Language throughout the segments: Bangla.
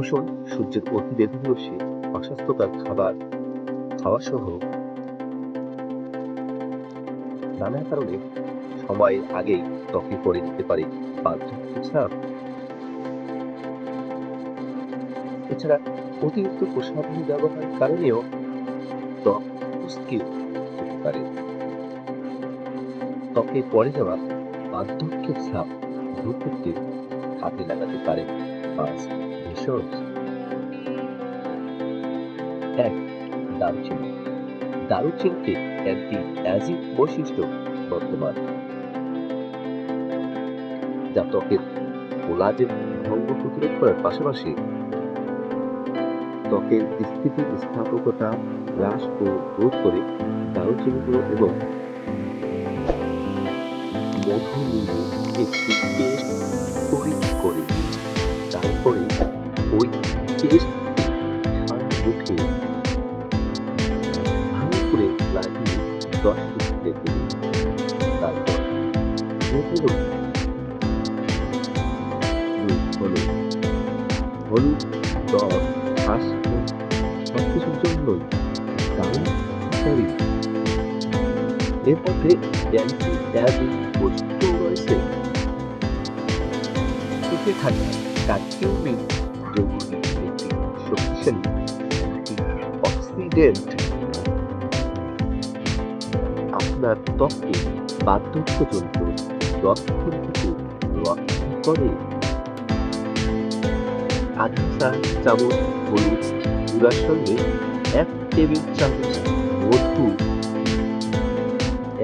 দূষণ, সূর্যের অতিবেগুনি রশ্মি অস্বাস্থ্যকর খাবার। খাওয়া সহ নানা কারণে সময়ের আগেই ত্বকে পড়ে যেতে পারে বার্ধক্য ছাপ এছাড়া অতিরিক্ত প্রসাধনী ব্যবহারের কারণেও ত্বক কুঁচকে যেতে পারে। ত্বকে পড়ে যাওয়া বার্ধক্যের ছাপ দূর করতে কাজে লাগাতে পারে পাঁচ ভেষজ এক দারুচিনি। দারুচিনিতে অ্যান্টি অ্যাজিড বৈশিষ্ট্য বর্তমান। যা ত্বকের কোলাজেন ভঙ্গ প্রতিরোধ করার পাশাপাশি ত্বকের স্থিতি স্থাপকতা হ্রাস ও রোধ করে দারুচিনিগুলো এবং মধু একটি মুখে ভালো করে লাগিয়ে দশ মিনিট দিন তারপর হলুদ হলুদ দশ ঘাস সব এর মধ্যে অ্যান্টি অ্যাজিড বৈশিষ্ট্য রয়েছে সুখে থাকা যৌগটি একটি শক্তিশালী অক্সিডেন্ট আপনার ত্বককে বার্ধক্যজনিত থেকে করে। আধা চা চামচ হলুদ সঙ্গে এক টেবিল চামচ মধু,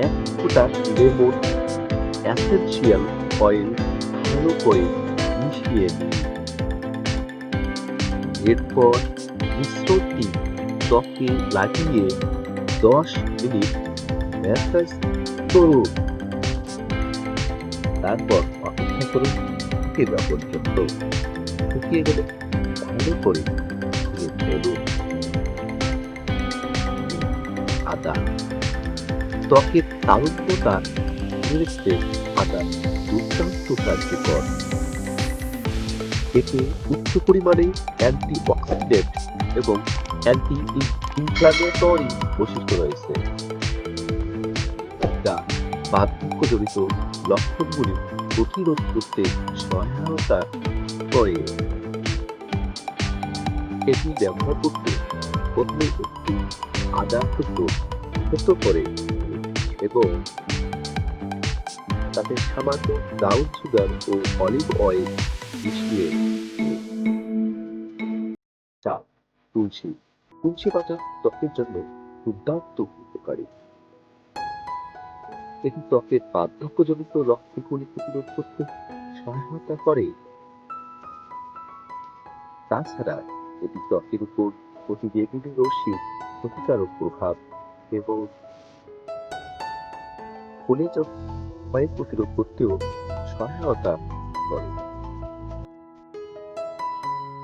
এক ফোঁটা লেমন অ্যাসেনশিয়াল অয়েল ভালো করে মিশিয়ে নিন। এরপর মিশ্রণটি ত্বকে লাগিয়ে দশ মিনিট ম্যাসাজ করুন। তারপর অপেক্ষা করুন ফেরা পর্যন্ত শুকিয়ে গেলে ভালো করে ধুয়ে ফেলুন। আদা। ত্বকের তারুণ্যতা রাখতে আদা দুর্দান্ত কার্যকর। এতে উচ্চ পরিমাণে অ্যান্টি অক্সিডেন্ট এবং অ্যান্টি ইনফ্লামেটরি বৈশিষ্ট্য রয়েছে। যা বার্ধক্যজনিত লক্ষণগুলি প্রতিরোধ করতে সহায়তা করে। এটি ব্যবহার করতে প্রথমে একটি আদা টুকরো ছোট করে এবং তাতে সামান্য ব্রাউন সুগার ও অলিভ অয়েল মিশিয়ে নিন। তুলসী। তুলসী পাতা ত্বকের জন্য দুর্দান্ত উপকারী। এটি ত্বকের বার্ধক্যজনিত লক্ষণগুলি প্রতিরোধ করতে সহায়তা করে। তাছাড়া এটি ত্বকের উপর প্রতিবেগুনি রশ্মির ক্ষতিকারক প্রভাব এবং ফুলে ক্ষয় প্রতিরোধ করতেও সহায়তা করে।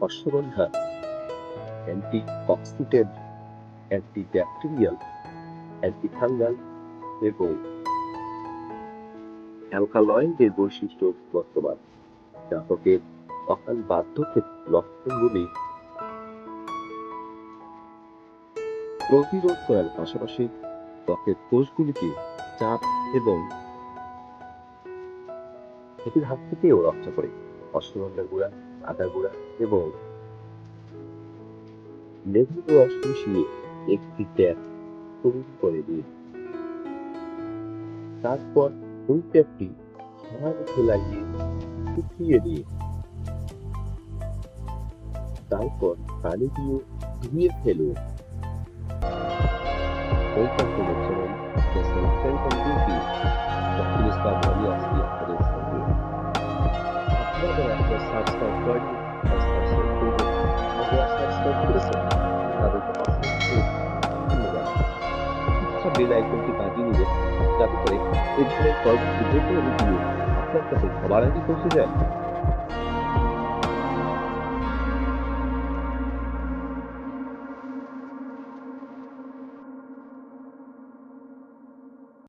Ashwagandha antioxidant antibacterial antifungal এবং অ্যালকালয়েডের বৈশিষ্ট্য বর্তমান, যা ত্বকের অকাল বার্ধক্যের লক্ষণগুলি প্রতিরোধ করার পাশাপাশি ত্বকের কোষগুলিকে চাপ এবং ক্ষতির হাত থেকেও রক্ষা করে। অশ্বগন্ধার গুঁড়া আদা গুঁড়া এবং লেবুর রস মিশিয়ে একটি ট্যাপ তৈরি করে দিন। তারপর ওই ট্যাপটি সারা মুখে লাগিয়ে শুকিয়ে দিন। তারপর পানি দিয়ে ধুয়ে ফেলুন। তাদেরকে বেল আইকনটি বাজিয়ে দিলে যাতে করে এই ধরনের যে কোনো আপনার কাছে সবার আগে পৌঁছে যায়